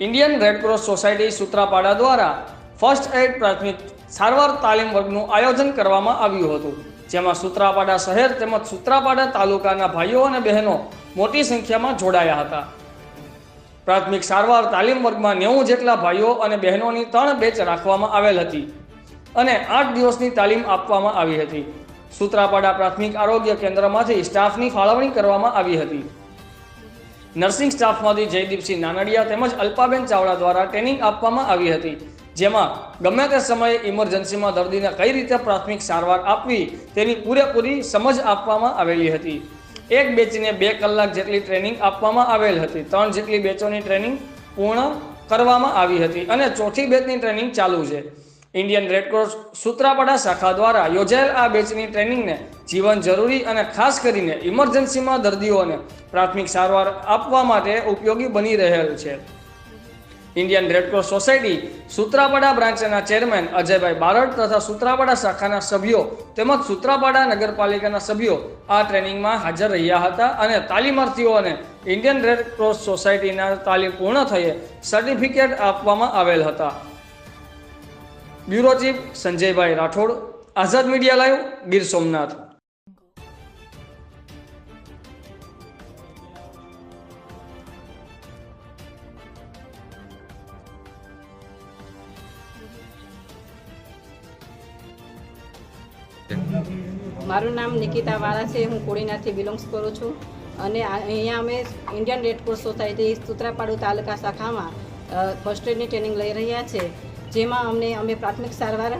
Indian Red Cross society Sutrapada દ્વારા first aid પ્રાથમિક સારવાર તાલીમ વર્ગનું આયોજન કરવામાં આવ્યું હતું, જેમાં સૂત્રાપાડા શહેર તેમજ સૂત્રાપાડા તાલુકાના ભાઈઓ અને બહેનો મોટી સંખ્યામાં જોડાયા હતા. પ્રાથમિક સારવાર તાલીમ વર્ગમાં નેવું જેટલા ભાઈઓ અને બહેનોની ત્રણ બેચ રાખવામાં આવેલ હતી અને આઠ દિવસની તાલીમ આપવામાં આવી હતી. સૂત્રાપાડા પ્રાથમિક આરોગ્ય કેન્દ્રમાંથી સ્ટાફની ફાળવણી કરવામાં આવી હતી. નર્સિંગ સ્ટાફમાંથી જયદીપસિંહ નાનડિયા તેમજ અલ્પાબેન ચાવડા દ્વારા ટ્રેનિંગ આપવામાં આવી હતી. જેમાં ગમે તે સમયે ઇમરજન્સીમાં દર્દીને કઈ રીતે પ્રાથમિક સારવાર આપવી તેની પૂરેપૂરી સમજ આપવામાં આવેલી હતી. એક બેચને બે કલાક જેટલી ટ્રેનિંગ આપવામાં આવેલ હતી. ત્રણ જેટલી બેચોની ટ્રેનિંગ પૂર્ણ કરવામાં આવી હતી અને ચોથી બેચની ટ્રેનિંગ ચાલુ છે. ઇન્ડિયન રેડક્રોસ સૂત્રાપાડા શાખા દ્વારા યોજાયેલ આ બેચની ટ્રેનિંગને જીવન જરૂરી અને ખાસ કરીને ઇમરજન્સીમાં દર્દીઓને પ્રાથમિક સારવાર આપવા માટે ઉપયોગી બની રહેલ છે. ઇન્ડિયન રેડક્રોસ સોસાયટી સૂત્રાપાડા બ્રાન્ચના ચેરમેન અજયભાઈ બારડ તથા સૂત્રાપાડા શાખાના સભ્યો તેમજ સૂત્રાપાડા નગરપાલિકાના સભ્યો આ ટ્રેનિંગમાં હાજર રહ્યા હતા અને તાલીમાર્થીઓને ઇન્ડિયન રેડક્રોસ સોસાયટીના તાલીમ પૂર્ણ થયે સર્ટિફિકેટ આપવામાં આવેલ હતા. Bureau chief Sanjaybhai Rathod, Azad media live Gir Somnath. મારું નામ નિકિતા વાળા છે, હું કોડીનાથથી બિલોંગ્સ કરું છું. અને અહીંયા અમે Indian red cross society Sutrapada taluka શાખામાં ફર્સ્ટ એડની ટ્રેનિંગ લઈ રહ્યા છે. જેમાં અમને, અમે પ્રાથમિક સારવાર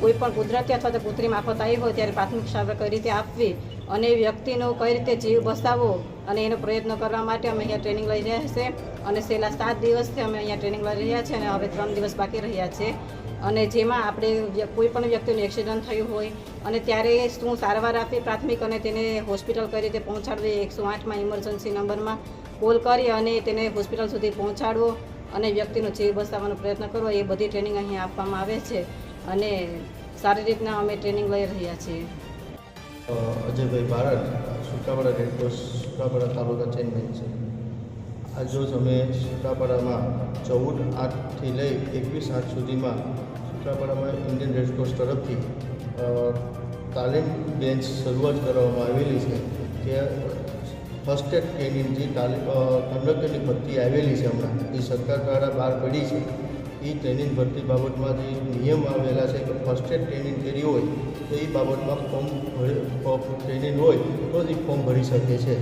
કોઈ પણ કુદરતી અથવા તો કૃત્રિમ આફત આવી હોય ત્યારે પ્રાથમિક સારવાર કઈ રીતે આપવી અને વ્યક્તિનો કઈ રીતે જીવ બસાવવો અને એનો પ્રયત્ન કરવા માટે અમે અહીંયા ટ્રેનિંગ લઈ રહ્યા છે અને છેલ્લા સાત દિવસથી અમે અહીંયા ટ્રેનિંગ લઈ રહ્યા છે અને હવે ત્રણ દિવસ બાકી રહ્યા છે. અને જેમાં આપણે કોઈ પણ વ્યક્તિનું એક્સિડન્ટ થયું હોય અને ત્યારે શું સારવાર આપી પ્રાથમિક અને તેને હોસ્પિટલ કઈ રીતે પહોંચાડવી એકસો આઠમાં ઇમરજન્સી નંબરમાં કોલ કરી અને તેને હોસ્પિટલ સુધી પહોંચાડવો. અને વ્યક્તિનો જીવ બચાવવાનો પ્રયત્ન કરવો એ બધી ટ્રેનિંગ અહીંયા આપવામાં આવે છે અને સારી રીતના અમે ટ્રેનિંગ લઈ રહ્યા છીએ. Ajaybhai Bharat Sutrapada red cross Sutrapada taluka chairman છે. આજરોજ અમે સુકાપાડામાં ચૌદ આઠથી લઈ એકવીસ આઠ સુધીમાં સુકાપાડામાં ઇન્ડિયન રેડક્રોસ તરફથી તાલીમ બેન્ચ શરૂઆત કરવામાં આવેલી છે કે ફર્સ્ટ એડ ટ્રેનિંગ જે કંડક્ટરની ભરતી આવેલી છે હમણાં, એ સરકાર દ્વારા બહાર પડી છે. એ ટ્રેનિંગ ભરતી બાબતમાં જે નિયમ આવેલા છે કે ફર્સ્ટ એડ ટ્રેનિંગ કરી હોય, તો એ બાબતમાં ફોર્મ ટ્રેનિંગ હોય, તો જ એ ફોર્મ ભરી શકે છે.